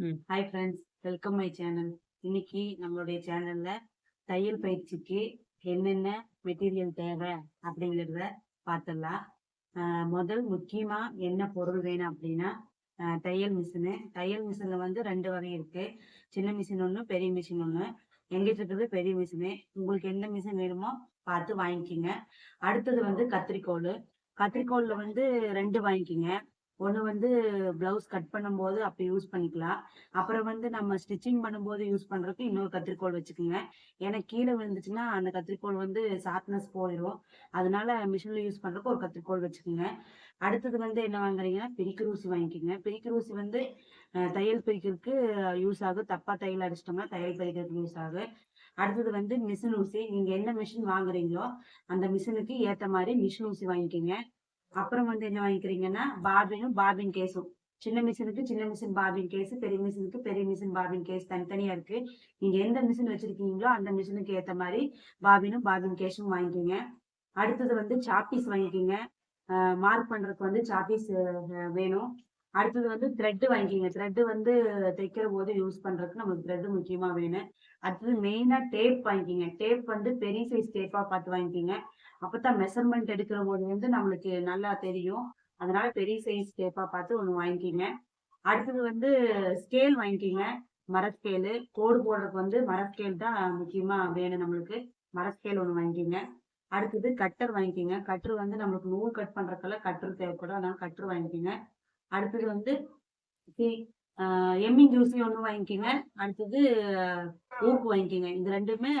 ம். Hi friends welcome my channel இன்னைக்கு நம்மளுடைய சேனல்ல தையல் பயிற்சிக்கு என்னென்ன மெட்டீரியல் தேவை அப்படிங்கிறத பார்த்துடலாம். முதல் முக்கியமா என்ன பொருள் வேணும் அப்படின்னா தையல் மிஷினு தையல் மிஷின்ல வந்து ரெண்டு வகை இருக்கு. சின்ன மிஷின் ஒன்று பெரிய மிஷின் ஒன்று எங்கிட்ட இருக்கிறது பெரிய மிஷினு உங்களுக்கு எந்த மிஷின் வேணுமோ பார்த்து வாங்கிக்கிங்க. அடுத்தது வந்து கத்திரிக்கோள். கத்திரிக்கோளில் வந்து ரெண்டு வாங்கிக்கிங்க. ஒன்று வந்து பிளவுஸ் கட் பண்ணும்போது அப்போ யூஸ் பண்ணிக்கலாம். அப்புறம் வந்து நம்ம ஸ்டிச்சிங் பண்ணும்போது யூஸ் பண்ணுறதுக்கு இன்னொரு கத்திரிக்கோல் வச்சுக்கோங்க. ஏன்னா கீழே விழுந்துச்சுன்னா அந்த கத்திரிக்கோல் வந்து ஷார்ப்னஸ் போயிடும் அதனால மிஷினில் யூஸ் பண்ணுறதுக்கு ஒரு கத்திரிக்கோல் வச்சுக்கோங்க. அடுத்தது வந்து என்ன வாங்குறீங்கன்னா பிரிக்கிறூசி வாங்கிக்கோங்க. பிரிக்கிறூசி வந்து தையல் பிரிக்கிறதுக்கு யூஸ் ஆகும். தப்பாக தையல் அடிச்சிட்டோம்னா தையல் பிரிக்கிறதுக்கு யூஸ் ஆகும். அடுத்தது வந்து மிஷின் ஊசி நீங்கள் என்ன மிஷின் வாங்குறீங்களோ அந்த மிஷினுக்கு ஏற்ற மாதிரி மிஷின் ஊசி வாங்கிக்கோங்க. அப்புறம் வந்து என்ன வாங்கிக்கிறீங்கன்னா பாபினும் பாபின் கேஸும். சின்ன மிஷினுக்கு சின்ன மிஷின் பாபின் கேஸ் பெரிய மிஷினுக்கு பெரிய மிஷின் பாபின் கேஸ் தனித்தனியா இருக்கு. நீங்க எந்த மிஷின் வச்சிருக்கீங்களோ அந்த மிஷினுக்கு ஏத்த மாதிரி பாபினும் பாபின் கேஸும் வாங்கிக்கோங்க. அடுத்தது வந்து சாப்பீஸ் வாங்கிக்கோங்க. மார்க் பண்றதுக்கு வந்து சாப்பீஸ் வேணும். அடுத்தது வந்து த்ரெட்டு வாங்கிங்க. த்ரெட்டு வந்து தைக்கிற போது யூஸ் பண்றதுக்கு நமக்கு த்ரெட்டு முக்கியமா வேணும். அடுத்தது மெயினா டேப் வாங்கிக்கிங்க. டேப் வந்து பெரிய சைஸ் டேப்பா பார்த்து வாங்கிக்கிங்க. அப்பதான் மெஷர்மெண்ட் எடுக்கிற போது வந்து நம்மளுக்கு நல்லா தெரியும். அதனால பெரிய சைஸ் டேப்பா பார்த்து ஒன்று வாங்கிக்கிங்க. அடுத்தது வந்து ஸ்கேல் வாங்கிக்கிங்க. மரஸ்கேலு கோடு போடுறதுக்கு வந்து மரஸ்கேல் தான் முக்கியமா வேணும் நம்மளுக்கு. மரஸ்கேல் ஒன்று வாங்கிக்கிங்க. அடுத்தது கட்டர் வாங்கிக்கிங்க. கட்டர் வந்து நம்மளுக்கு நூல் கட் பண்றதுக்கெல்லாம் கட்டர் தேவைப்படும். அதனால கட்டர் வாங்கிக்கிங்க. அடுத்தது வந்து எம்மின் ஜூஸி ஒன்று வாங்கிக்கிங்க. அடுத்தது ஊக்கு வாங்கிக்கிங்க. இது ரெண்டுமே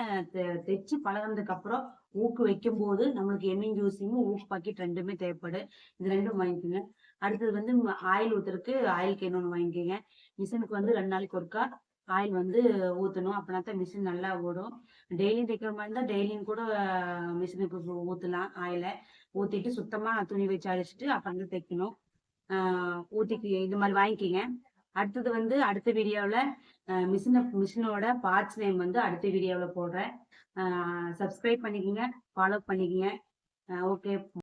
தைச்சு பழகினதுக்கு அப்புறம் ஊக்கு வைக்கும் போது நம்மளுக்கு எம்மிங் ஜூஸியும் ஊக்கு பாக்கெட் ரெண்டுமே தேவைப்படும். இது ரெண்டும் வாங்கிக்கோங்க. அடுத்தது வந்து ஆயில் ஊத்துறதுக்கு ஆயில் கேன் ஒன்று வாங்கிக்கோங்க. மிஷினுக்கு வந்து ரெண்டு நாளைக்கு ஒருக்கா ஆயில் வந்து ஊற்றணும் அப்படின்னா தான் மிஷின் நல்லா ஓடும். டெய்லியும் தைக்கிற மாதிரி இருந்தால் டெய்லியும் கூட மிஷினுக்கு ஊற்றலாம் ஆயிலை ஊற்றிட்டு சுத்தமாக துணி வச்சு அழிச்சிட்டு அப்புறம் வந்து தைக்கணும் ஆஹ் இது மாதிரி வாங்கிக்கிங்க. அடுத்தது வந்து அடுத்த வீடியோவில் மிஷினை மிஷினோட பார்ட்ஸ் நேம் வந்து அடுத்த வீடியோவில் போடுறேன். சப்ஸ்கிரைப் பண்ணிக்கோங்க ஃபாலோ பண்ணிக்கோங்க. ஓகே